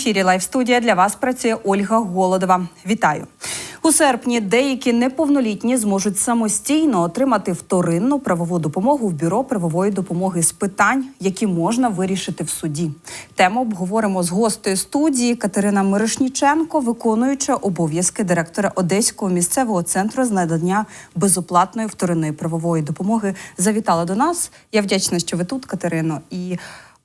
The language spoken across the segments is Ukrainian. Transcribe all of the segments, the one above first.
Ефірі Лайв студія для вас працює Ольга Голодова. Вітаю у серпні. Деякі неповнолітні зможуть самостійно отримати вторинну правову допомогу в бюро правової допомоги з питань, які можна вирішити в суді. Тему обговоримо з гостею студії Катерина Мирошніченко, виконуюча обов'язки директора Одеського місцевого центру з надання безоплатної вторинної правової допомоги. Завітала до нас. Я вдячна, що ви тут, Катерино. І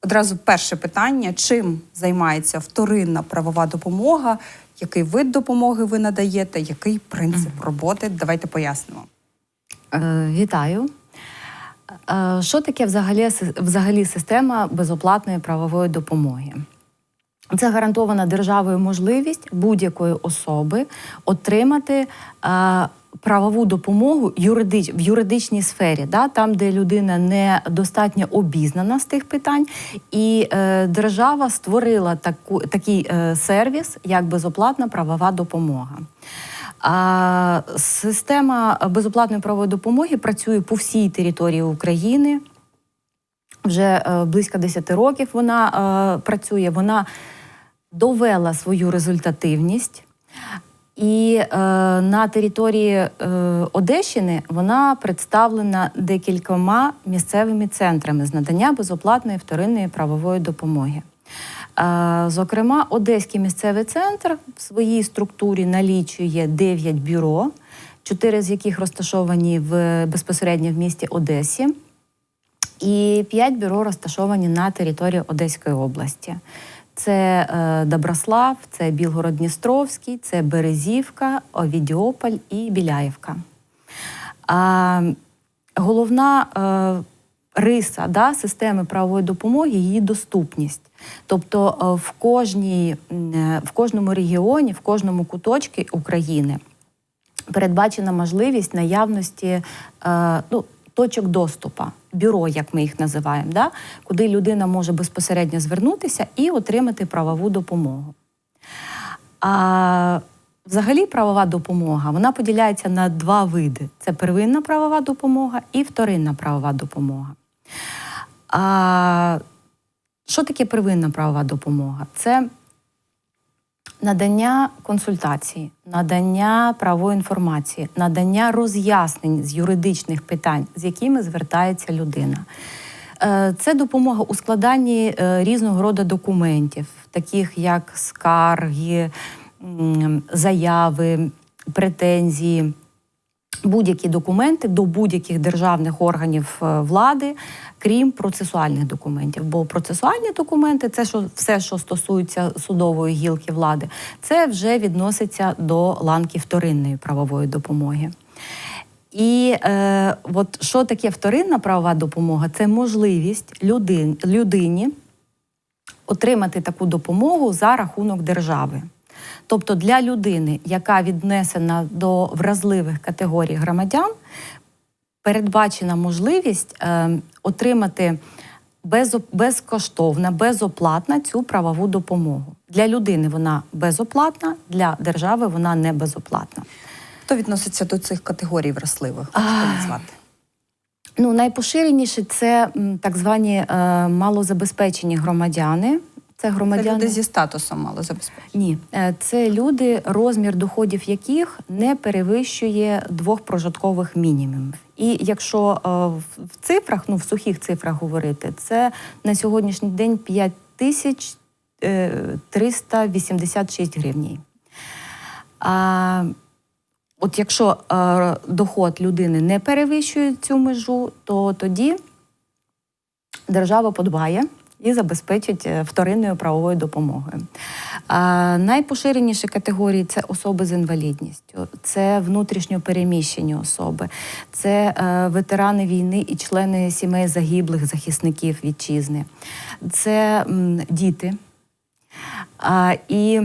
Одразу перше питання: чим займається вторинна правова допомога? Який вид допомоги ви надаєте? Який принцип роботи? Давайте пояснимо. Е, Вітаю. Е, Що таке взагалі, взагалі система безоплатної правової допомоги? Це гарантована державою можливість будь-якої особи отримати е, правову допомогу юридич, в юридичній сфері, да, там, де людина не достатньо обізнана з тих питань, і е, держава створила таку, такий е, сервіс, як безоплатна правова допомога. А система безоплатної правової допомоги працює по всій території України. Вже е, близько 10 років вона е, працює. Вона довела свою результативність. І е, на території е, Одещини вона представлена декількома місцевими центрами з надання безоплатної вторинної правової допомоги. Е, зокрема, Одеський місцевий центр в своїй структурі налічує 9 бюро, 4 з яких розташовані в безпосередньо в місті Одесі, і 5 бюро розташовані на території Одеської області. Це е, Доброслав, це Білгород-Дністровський, це Березівка, Овідіополь і Біляївка. А, головна е, риса да, системи правової допомоги її доступність. Тобто е, в, кожній, в кожному регіоні, в кожному куточці України передбачена можливість наявності ну, точок доступу, бюро, як ми їх називаємо, да? куди людина може безпосередньо звернутися і отримати правову допомогу. А взагалі правова допомога вона поділяється на два види: це первинна правова допомога і вторинна правова допомога. А, що таке первинна правова допомога? Це надання консультації, надання правової інформації, надання роз'яснень з юридичних питань, з якими звертається людина. Е, Це допомога у складанні е, різного роду документів, таких як скарги, заяви, претензії. Будь-які документи до будь-яких державних органів е, влади, крім процесуальних документів. Бо процесуальні документи це що все, що стосується судової гілки влади, це вже відноситься до ланки вторинної правової допомоги. І е, от що таке вторинна правова допомога? Це можливість людин, людині отримати таку допомогу за рахунок держави. Тобто для людини, яка віднесена до вразливих категорій громадян, передбачена можливість е, отримати без, безкоштовно, безоплатно цю правову допомогу. Для людини вона безоплатна, для держави вона не безоплатна. Хто відноситься до цих категорій вразливих? Можете назвати? Ну, найпоширеніше це так звані е, малозабезпечені громадяни. Це Це громадяни. люди зі статусом мало. Ні, е, це люди, розмір доходів яких не перевищує двох прожиткових мінімумів. І якщо е, в- цифрах, ну в сухих цифрах говорити, це на сьогоднішній день 5 тисяч е, 386 гривень. А от якщо доход людини не перевищує цю межу, то тоді держава подбає і забезпечить е, вторинною правовою допомогою. А, найпоширеніші категорії це особи з інвалідністю, це внутрішньо переміщені особи, це е, ветерани війни і члени сімей загиблих захисників вітчизни, це діти. І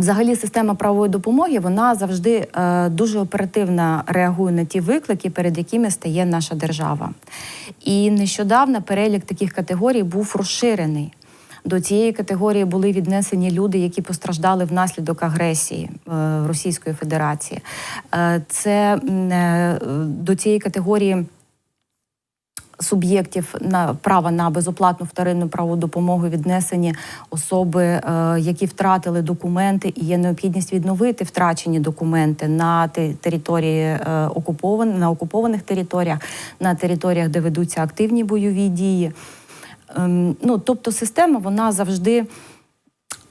Взагалі, система правової допомоги вона завжди е, дуже оперативно реагує на ті виклики, перед якими стає наша держава. І нещодавно перелік таких категорій був розширений. До цієї категорії були віднесені люди, які постраждали внаслідок агресії е, Російської Федерації. Е, це е, до цієї категорії суб'єктів на права на безоплатну вторинну правову допомогу віднесені особи, е, які втратили документи, і є необхідність відновити втрачені документи на території е, окупован, на окупованих територіях, на територіях, де ведуться активні бойові дії. Ем, ну, тобто система вона завжди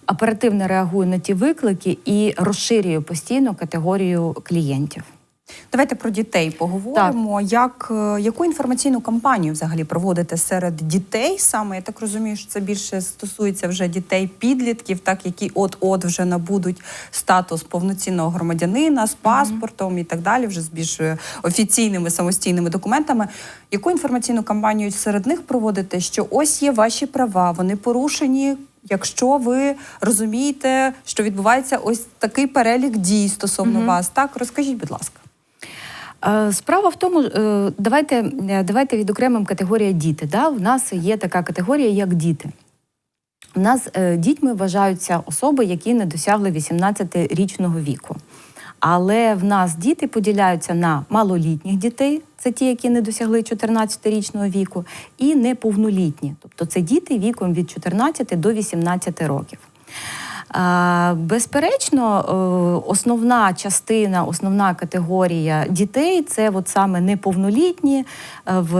оперативно реагує на ті виклики і розширює постійно категорію клієнтів. Давайте про дітей поговоримо. Як, е, яку інформаційну кампанію взагалі проводите серед дітей саме? Я так розумію, що це більше стосується вже дітей-підлітків, так які от-от вже набудуть статус повноцінного громадянина з паспортом і так далі, вже з більш е, офіційними самостійними документами. Яку інформаційну кампанію серед них проводите? Що ось є ваші права, вони порушені. Якщо ви розумієте, що відбувається ось такий перелік дій стосовно вас, так розкажіть, будь ласка. Е, Справа в тому, е, давайте, е, давайте відокремимо категорія діти. Да? У нас є така категорія, як діти. У нас дітьми вважаються особи, які не досягли 18-річного віку. Але в нас діти поділяються на малолітніх дітей, це ті, які не досягли 14-річного віку, і неповнолітні, тобто це діти віком від 14 до 18 років. Безперечно, е, основна частина, основна категорія дітей це от саме неповнолітні е, в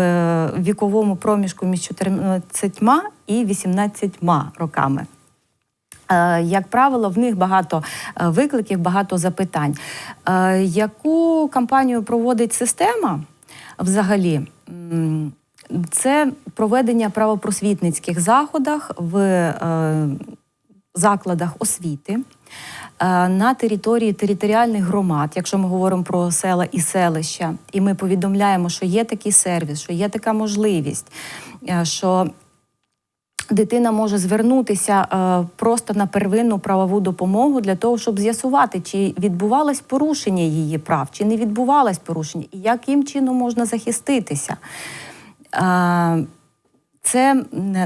віковому проміжку між 14 і 18 роками. Е, Як правило, в них багато викликів, багато запитань. Яку кампанію проводить система взагалі? Це проведення правопросвітницьких заходах в закладах освіти е, на території територіальних громад, якщо ми говоримо про села і селища, і ми повідомляємо, що є такий сервіс, що є така можливість, е, що дитина може звернутися е, просто на первинну правову допомогу для того, щоб з'ясувати, чи відбувалось порушення її прав, чи не відбувалось порушення, і яким чином можна захиститися. Це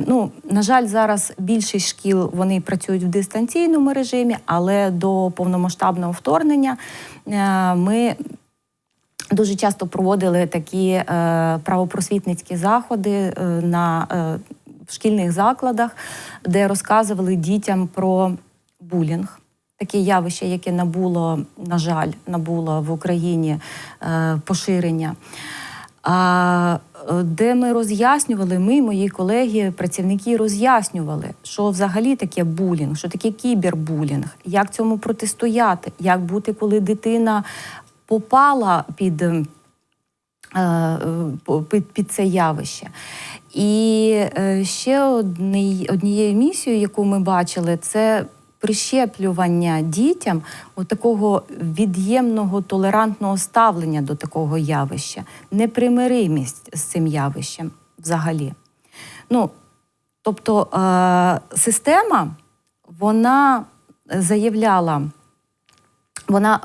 ну на жаль, зараз більшість шкіл вони працюють в дистанційному режимі, але до повномасштабного вторгнення е, ми дуже часто проводили такі е, правопросвітницькі заходи е, на в шкільних закладах, де розказували дітям про булінг. Таке явище, яке набуло, на жаль, набуло в Україні поширення. Е, де ми роз'яснювали, ми, мої колеги, працівники роз'яснювали, що взагалі таке булінг, що таке кібербулінг, як цьому протистояти, як бути, коли дитина попала під, е, е, по- під, під це явище. І е, ще одні- однією місією, яку ми бачили, це прищеплювання дітям от такого від'ємного толерантного ставлення до такого явища, непримиримість з цим явищем взагалі. Ну, тобто е, система вона заявляла. Вона,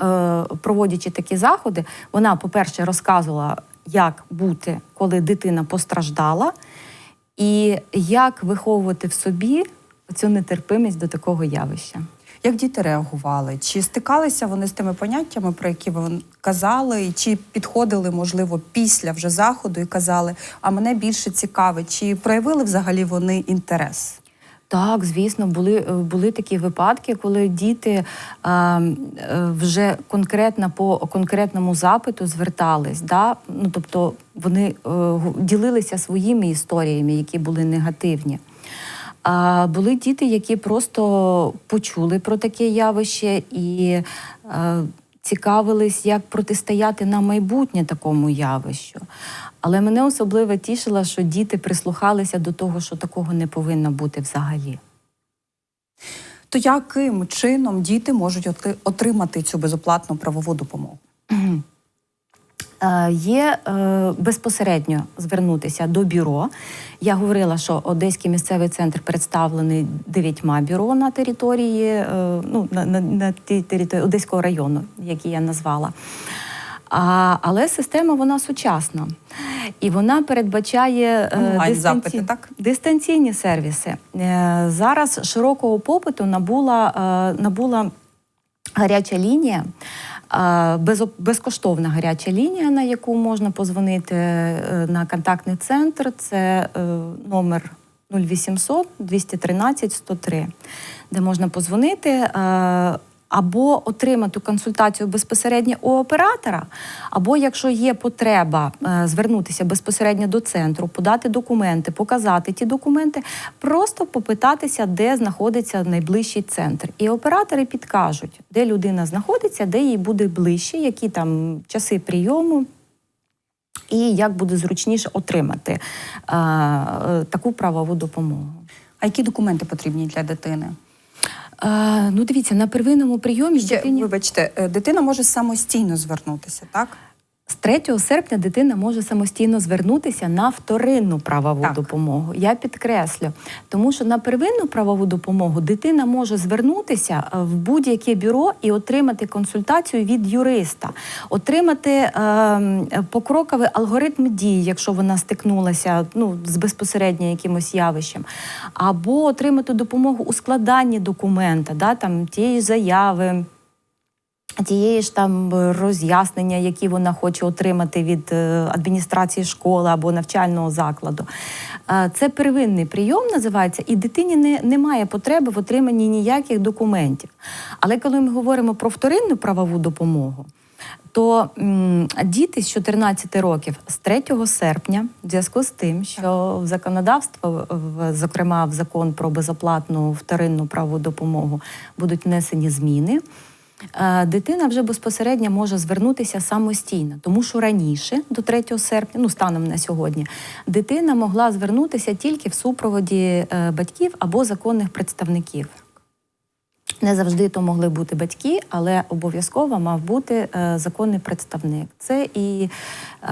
е, проводячи такі заходи, вона, по-перше, розказувала, як бути, коли дитина постраждала, і як виховувати в собі цю нетерпимість до такого явища. Як діти реагували? Чи стикалися вони з тими поняттями, про які ви казали, чи підходили, можливо, після вже заходу і казали, а мене більше цікавить, чи проявили взагалі вони інтерес? Так, звісно, були, е, були такі випадки, коли діти е, е, вже конкретно по конкретному запиту звертались. Да? Ну, тобто вони е, ділилися своїми історіями, які були негативні. А були діти, які просто почули про таке явище і е, цікавились, як протистояти на майбутнє такому явищу. Але мене особливо тішило, що діти прислухалися до того, що такого не повинно бути взагалі. То яким чином діти можуть отримати цю безоплатну правову допомогу? Е, Є е, безпосередньо звернутися до бюро. Я говорила, що Одеський місцевий центр представлений дев'ятьма бюро на території, е, ну, на, на, на тій території Одеського району, який я назвала. А, але система вона сучасна. І вона передбачає е, Онлайн-запити, так? дистанційні сервіси. Е, Зараз широкого попиту набула, е, набула гаряча лінія, Безкоштовна гаряча лінія, на яку можна позвонити е, на контактний центр. Це е, номер 0800 213 103, де можна позвонити. Або отримати консультацію безпосередньо у оператора, або якщо є потреба е, звернутися безпосередньо до центру, подати документи, показати ті документи, просто попитатися, де знаходиться найближчий центр. І оператори підкажуть, де людина знаходиться, де їй буде ближче, які там часи прийому. І як буде зручніше отримати е, е, таку правову допомогу. А які документи потрібні для дитини? Е, ну, дивіться, на первинному прийомі Ще, дитині вибачте, е, дитина може самостійно звернутися, так? З 3 серпня дитина може самостійно звернутися на вторинну правову Так. допомогу. Я підкреслю, тому що на первинну правову допомогу дитина може звернутися е, в будь-яке бюро і отримати консультацію від юриста, отримати е, покроковий алгоритм дій, якщо вона стикнулася ну, з безпосередньо якимось явищем, або отримати допомогу у складанні документа, да, там тієї заяви тієї ж там роз'яснення, які вона хоче отримати від е, адміністрації школи або навчального закладу. Е, Це первинний прийом називається, і дитині не, немає потреби в отриманні ніяких документів. Але коли ми говоримо про вторинну правову допомогу, то м, діти з 14 років з 3 серпня, в зв'язку з тим, що в законодавство, в, зокрема в закон про безоплатну вторинну правову допомогу, будуть внесені зміни. Е, Дитина вже безпосередньо може звернутися самостійно, тому що раніше, до 3 серпня, ну станом на сьогодні, дитина могла звернутися тільки в супроводі е, батьків або законних представників. Не завжди то могли бути батьки, але обов'язково мав бути е, законний представник. Це і е,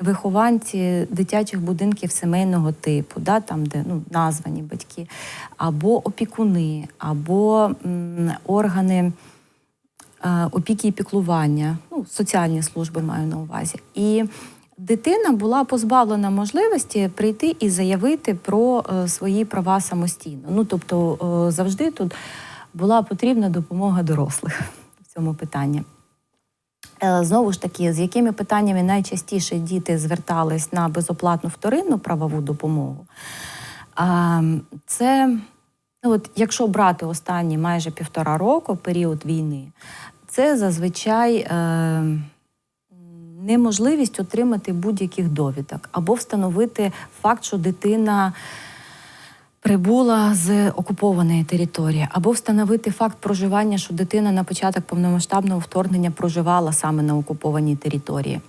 вихованці дитячих будинків сімейного типу, да, там, де ну, названі батьки, або опікуни, або органи е, опіки і піклування, ну, соціальні служби маю на увазі. І дитина була позбавлена можливості прийти і заявити про е, свої права самостійно. Ну, тобто е, завжди тут була потрібна допомога дорослих в цьому питанні. Е, Знову ж таки, з якими питаннями найчастіше діти звертались на безоплатну вторинну правову допомогу? Це, ну от, якщо брати останні майже півтора року, період війни, це зазвичай е, неможливість отримати будь-яких довідок або встановити факт, що дитина прибула з окупованої території, або встановити факт проживання, що дитина на початок повномасштабного вторгнення проживала саме на окупованій території.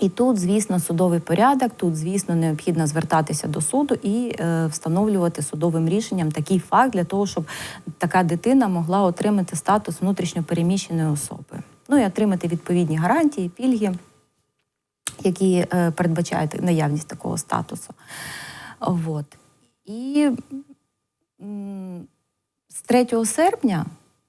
І тут, звісно, судовий порядок, тут, звісно, необхідно звертатися до суду і е, встановлювати судовим рішенням такий факт для того, щоб така дитина могла отримати статус внутрішньопереміщеної особи. Ну і отримати відповідні гарантії, пільги, які е, передбачають наявність такого статусу. Вот. І з 3 серпня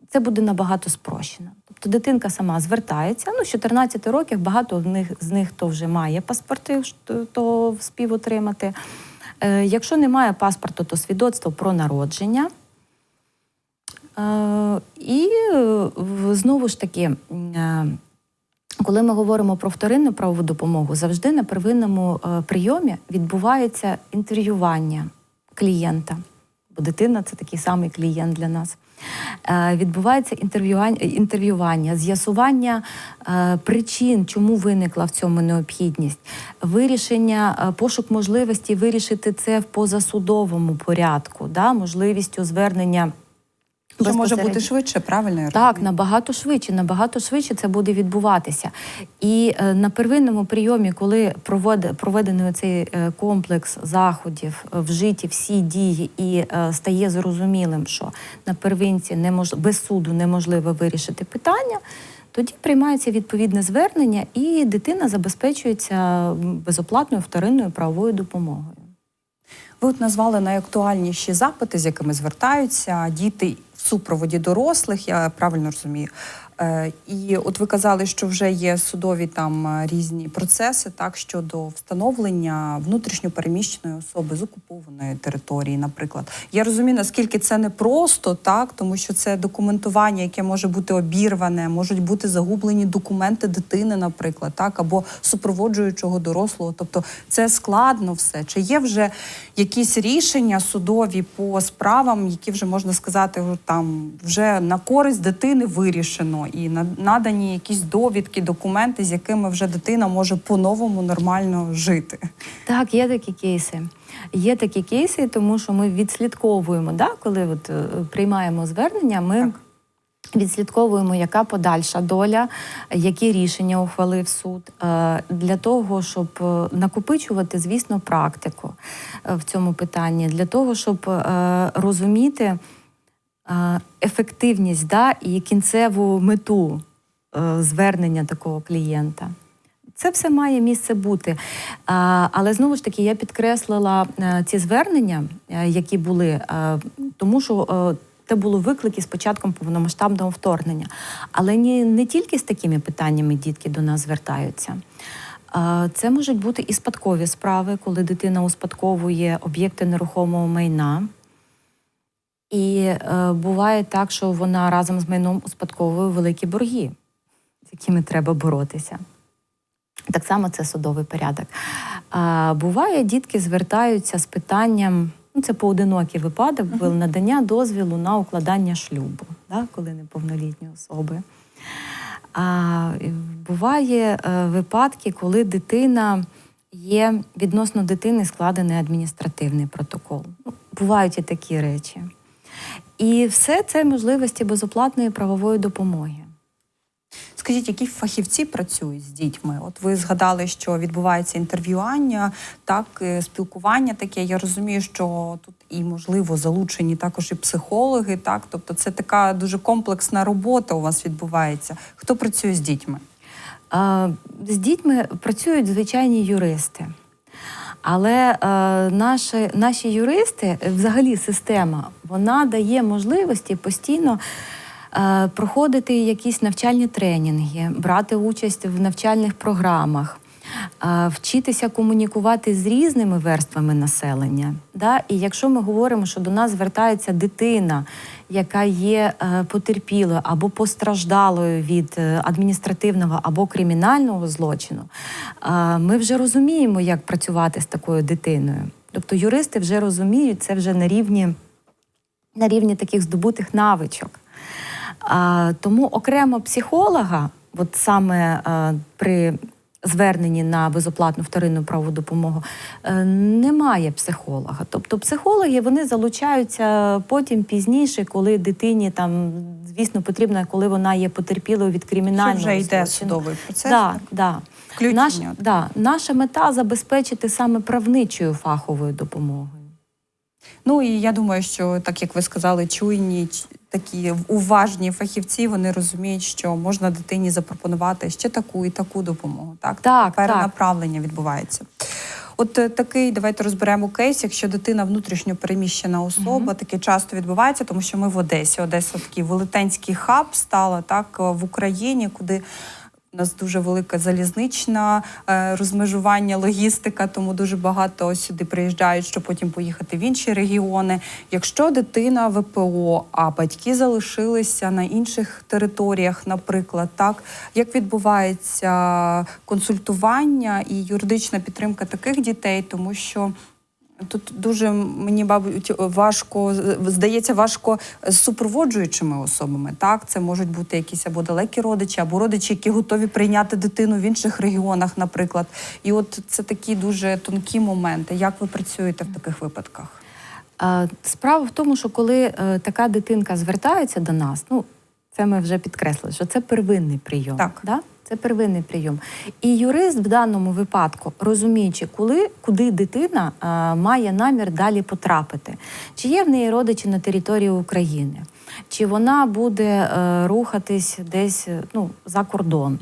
це буде набагато спрощено. Тобто дитинка сама звертається. Ну, з 14 років багато в них, з них то вже має паспорти, то спів отримати. Е, якщо немає паспорту, то свідоцтво про народження. Е, і знову ж таки, е, коли ми говоримо про вторинну правову допомогу, завжди на первинному е, прийомі відбувається інтерв'ювання клієнта. Бо дитина це такий самий клієнт для нас. Е, Відбувається інтерв'ювання, з'ясування е, причин, чому виникла в цьому необхідність, вирішення, е, пошук можливості вирішити це в позасудовому порядку, да, можливістю звернення. Що може бути швидше, правильно? я Так, набагато швидше, набагато швидше це буде відбуватися. І е, на первинному прийомі, коли провод, проведений цей е, комплекс заходів, е, вжиті всі дії, і е, стає зрозумілим, що на первинці немож... без суду неможливо вирішити питання. Тоді приймається відповідне звернення, і дитина забезпечується безоплатною вторинною правовою допомогою. Ви от назвали найактуальніші запити, з якими звертаються діти супроводі дорослих, я правильно розумію. Е, І от ви казали, що вже є судові там е, різні процеси, так щодо встановлення внутрішньо переміщеної особи з окупованої території, наприклад. Я розумію, наскільки це не просто, так тому що це документування, яке може бути обірване, можуть бути загублені документи дитини, наприклад, так або супроводжуючого дорослого. Тобто це складно все. Чи є вже якісь рішення судові по справам, які вже можна сказати, там вже на користь дитини вирішено, і надані якісь довідки, документи, з якими вже дитина може по-новому нормально жити. Так, є такі кейси. Є такі кейси, тому що ми відслідковуємо, да, коли от, е, приймаємо звернення, ми Так. відслідковуємо, яка подальша доля, які рішення ухвалив суд, е, для того, щоб е, накопичувати, звісно, практику в цьому питанні, для того, щоб розуміти ефективність да, і кінцеву мету е, звернення такого клієнта. Це все має місце бути. Але знову ж таки, я підкреслила е, ці звернення, е, які були, тому що це були виклики з початком повномасштабного вторгнення. Але не, не тільки з такими питаннями дітки до нас звертаються. Це можуть бути і спадкові справи, коли дитина успадковує об'єкти нерухомого майна. І е, буває так, що вона разом з майном успадковує великі борги, з якими треба боротися. Так само це судовий порядок. А, буває, дітки звертаються з питанням, ну це поодинокий випадок, був надання дозвілу на укладання шлюбу, да, коли неповнолітні особи. А, буває е, випадки, коли дитина є відносно дитини складений адміністративний протокол. Ну, бувають і такі речі. І все це можливості безоплатної правової допомоги. Скажіть, які фахівці працюють з дітьми? От ви згадали, що відбувається інтерв'ювання, так е, спілкування таке. Я розумію, що тут і можливо залучені також і психологи, так тобто це така дуже комплексна робота у вас відбувається. Хто працює з дітьми? З дітьми працюють звичайні юристи. Але е, наші, наші юристи, взагалі система, вона дає можливості постійно е, проходити якісь навчальні тренінги, брати участь в навчальних програмах, вчитися комунікувати з різними верствами населення. Да? І якщо ми говоримо, що до нас звертається дитина, яка є е, потерпілою або постраждалою від е, адміністративного або кримінального злочину, ми вже розуміємо, як працювати з такою дитиною. Тобто юристи вже розуміють це вже на рівні, на рівні таких здобутих навичок. Тому окремо психолога, от саме е, при зверненні на безоплатну вторинну правову допомогу, е, немає психолога. Тобто психологи вони залучаються потім пізніше, коли дитині там, звісно, потрібно, коли вона є потерпілою від Що вже йде злочину. судовий процес? Да, да. Включення. Наш, да, наша мета забезпечити саме правничою фаховою допомогою. Ну і я думаю, що так як ви сказали, чуйні такі уважні фахівці, вони розуміють, що можна дитині запропонувати ще таку і таку допомогу. Так, Так, перенаправлення так. відбувається. От е, такий, давайте розберемо кейс, якщо дитина внутрішньо переміщена особа, таке часто відбувається, тому що ми в Одесі. Одеса такий велетенський хаб стала так в Україні, куди у нас дуже велика залізнична е, розмежування, логістика, тому дуже багато сюди приїжджають, щоб потім поїхати в інші регіони. Якщо дитина ВПО, а батьки залишилися на інших територіях, наприклад, так як відбувається консультування і юридична підтримка таких дітей, тому що. Тут дуже мені мабуть важко здається, важко з супроводжуючими особами. Так, це можуть бути якісь або далекі родичі, або родичі, які готові прийняти дитину в інших регіонах, наприклад. І от це такі дуже тонкі моменти. Як ви працюєте в таких випадках? Справа в тому, що коли е, така дитинка звертається до нас, ну це ми вже підкреслили, що це первинний прийом. Так. Да? Це первинний прийом. І юрист в даному випадку, розуміючи, коли, куди дитина е, має намір далі потрапити, чи є в неї родичі на території України, чи вона буде е, рухатись десь е, ну, за кордон.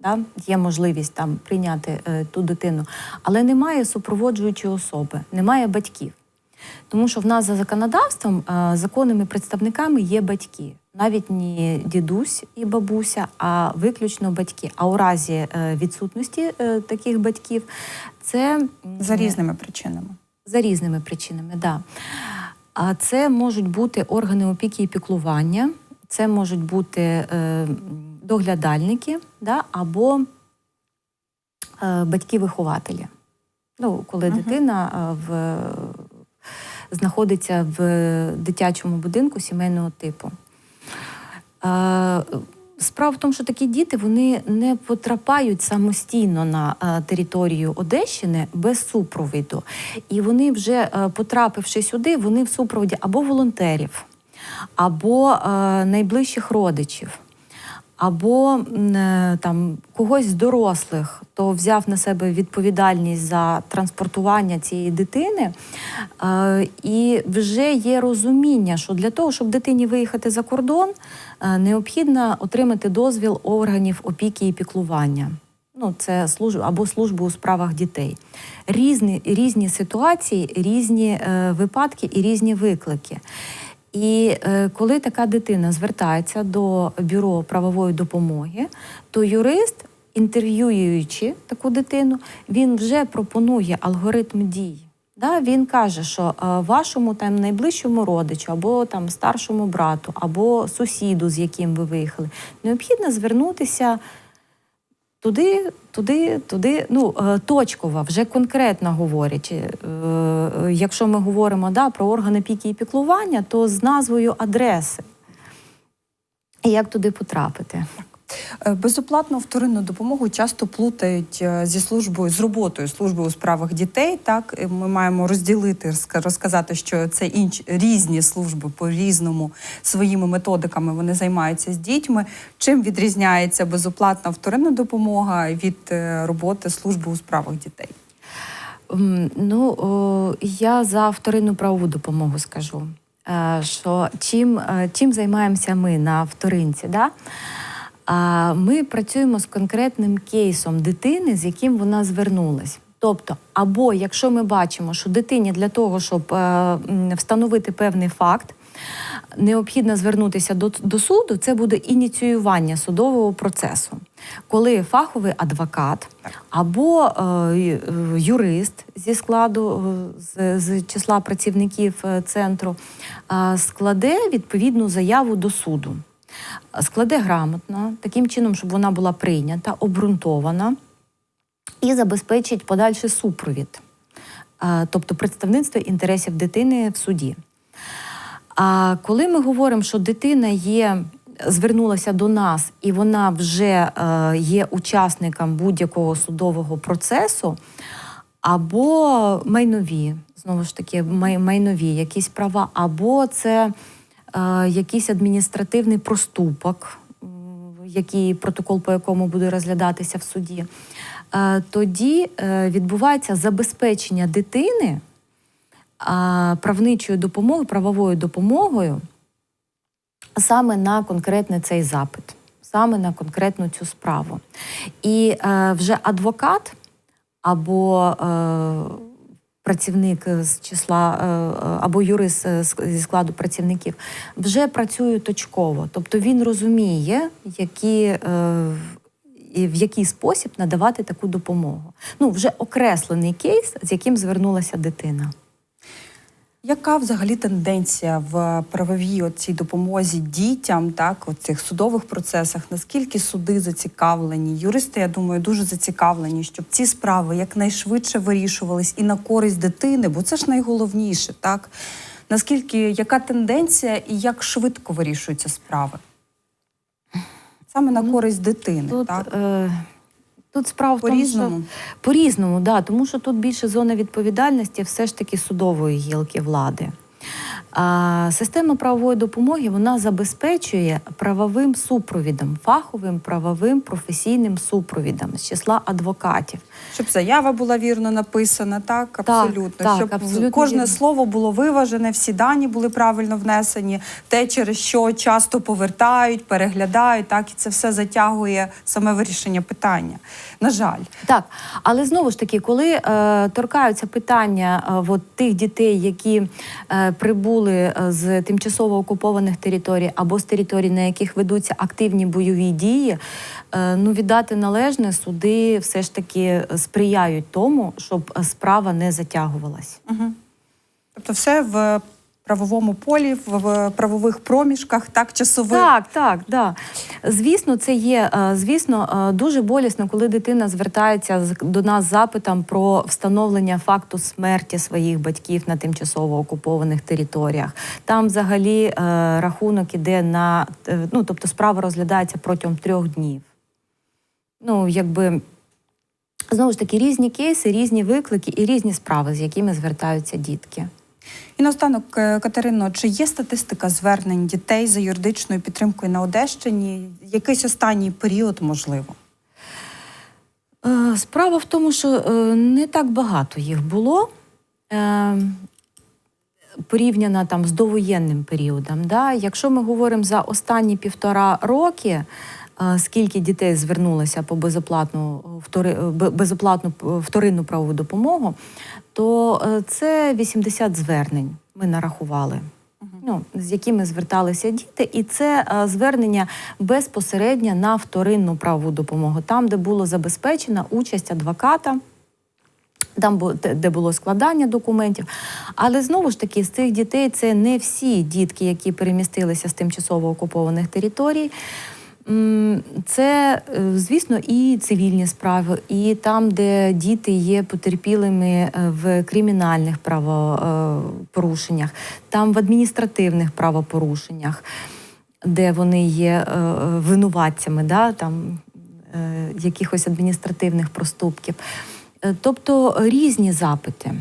Да? Є можливість там прийняти е, ту дитину, але немає супроводжуючої особи, немає батьків. Тому що в нас за законодавством е, законними представниками є батьки. Навіть не дідусь і бабуся, а виключно батьки. А у разі е, відсутності е, таких батьків це За різними причинами. за різними причинами, да. А це можуть бути органи опіки і піклування, це можуть бути е, доглядальники, да, або е, батьки-вихователі. Ну, коли Мгм. дитина е, в, знаходиться в дитячому будинку сімейного типу. Е, Справа в тому, що такі діти вони не потрапляють самостійно на е, територію Одещини без супровіду. І вони вже е, потрапивши сюди, вони в супроводі або волонтерів, або найближчих родичів, або е, там когось з дорослих, хто взяв на себе відповідальність за транспортування цієї дитини. Е, І вже є розуміння, що для того, щоб дитині виїхати за кордон, е, необхідно отримати дозвіл органів опіки і піклування. Ну, це служба або служба у справах дітей. Різні, різні ситуації, різні е, випадки і різні виклики. І е, коли така дитина звертається до бюро правової допомоги, то юрист, інтерв'юючи таку дитину, він вже пропонує алгоритм дій. Да, він каже, що е, вашому там найближчому родичу, або там старшому брату, або сусіду, з яким ви виїхали, необхідно звернутися туди, туди, туди. Ну, е, точково, вже конкретно говорячи. Е, е, Якщо ми говоримо да, про органи піки і піклування, то з назвою адреси. І як туди потрапити? Е, Безоплатну вторинну допомогу часто плутають е, зі службою з роботою служби у справах дітей. Так ми маємо розділити, розказати, що це інші різні служби по різному своїми методиками вони займаються з дітьми. Чим відрізняється безоплатна вторинна допомога від е, роботи служби у справах дітей? Ну, я за вторинну правову допомогу скажу. Що чим, чим займаємося ми на вторинці? Да? А, Ми працюємо з конкретним кейсом дитини, з яким вона звернулась. Тобто, або якщо ми бачимо, що дитині для того, щоб е, встановити певний факт, необхідно звернутися до, до суду, це буде ініціювання судового процесу, коли фаховий адвокат або е, е, юрист зі складу е, з, з числа працівників центру е, складе відповідну заяву до суду. Складе грамотно, таким чином, щоб вона була прийнята, обґрунтована і забезпечить подальший супровід, е, тобто представництво інтересів дитини в суді. А коли ми говоримо, що дитина є, звернулася до нас і вона вже е, є учасником будь-якого судового процесу, або майнові, знову ж таки, май- майнові якісь права, або це якийсь адміністративний проступок, який протокол по якому буде розглядатися в суді, е, тоді е, відбувається забезпечення дитини правничою допомогою, правовою допомогою саме на конкретний цей запит, саме на конкретну цю справу. І е, вже адвокат або е, працівник з числа, е, е, або юрист е, зі складу працівників вже працює точково. Тобто він розуміє, які. Е, і в який спосіб надавати таку допомогу. Ну, вже окреслений кейс, з яким звернулася дитина. Яка взагалі тенденція в правовій цій допомозі дітям, так, у цих судових процесах? Наскільки суди зацікавлені? Юристи, я думаю, дуже зацікавлені, щоб ці справи якнайшвидше вирішувались і на користь дитини, бо це ж найголовніше, так? Наскільки яка тенденція і як швидко вирішуються справи? Саме на Ну, користь дитини, Тут, так? е, тут справа в тому, що по-різному, да, тому що тут більше зона відповідальності все ж таки судової гілки влади. А, система правової допомоги вона забезпечує правовим супровідом, фаховим правовим професійним супровідом з числа адвокатів. Щоб заява була вірно написана, так абсолютно. так, щоб абсолютно кожне вірно. слово було виважене, всі дані були правильно внесені, те, через що часто повертають, переглядають, так і це все затягує саме вирішення питання. На жаль, Так, але знову ж таки, коли е, торкаються питання е, от тих дітей, які е, прибули е, з тимчасово окупованих територій або з територій, на яких ведуться активні бойові дії, е, ну віддати належне суди все ж таки сприяють тому, щоб е, справа не затягувалась. тобто, все в правовому полі, в, правових проміжках, так часових. Так, так, да. Звісно, це є. е, Звісно, е, дуже болісно, коли дитина звертається до нас з запитом про встановлення факту смерті своїх батьків на тимчасово окупованих територіях. Там взагалі е, рахунок іде на ну, тобто справа розглядається протягом трьох днів. Ну, якби. Знову ж таки, різні кейси, різні виклики і різні справи, з якими звертаються дітки. І наостанок, е, Катерино, чи є статистика звернень дітей за юридичною підтримкою на Одещині? Якийсь останній період, можливо? Е, Справа в тому, що е, не так багато їх було. Порівняно там з довоєнним періодом. Да? Якщо ми говоримо за останні півтора роки, скільки дітей звернулося по безоплатну, е, бе- безоплатну е, вторинну правову допомогу, то е, це 80 звернень ми нарахували. Ну, з якими зверталися діти, і це е, звернення безпосередньо на вторинну правову допомогу, там, де було забезпечена участь адвоката, там, де було складання документів. Але знову ж таки, з цих дітей це не всі дітки, які перемістилися з тимчасово окупованих територій. Це, е, звісно, і цивільні справи, і там, де діти є потерпілими е, в кримінальних правопорушеннях, там в адміністративних правопорушеннях, де вони є е, е, винуватцями, да, там, е, якихось адміністративних проступків. Е, Тобто різні запити.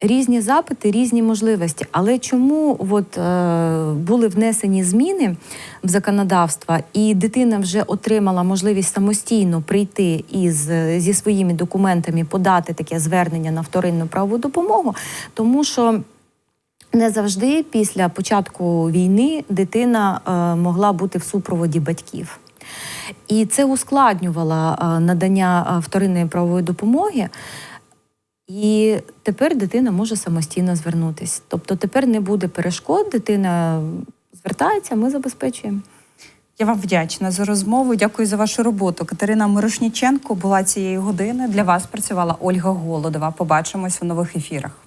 Різні запити, різні можливості. Але чому от, е, були внесені зміни в законодавство, і дитина вже отримала можливість самостійно прийти із, зі своїми документами, подати таке звернення на вторинну правову допомогу, тому що не завжди після початку війни дитина е, могла бути в супроводі батьків. І це ускладнювало е, надання е, вторинної правової допомоги. І тепер дитина може самостійно звернутися. Тобто тепер не буде перешкод, дитина звертається, ми забезпечуємо. Я вам вдячна за розмову. Дякую за вашу роботу. Катерина Мирошніченко була цієї години. Для вас працювала Ольга Голодова. Побачимось у нових ефірах.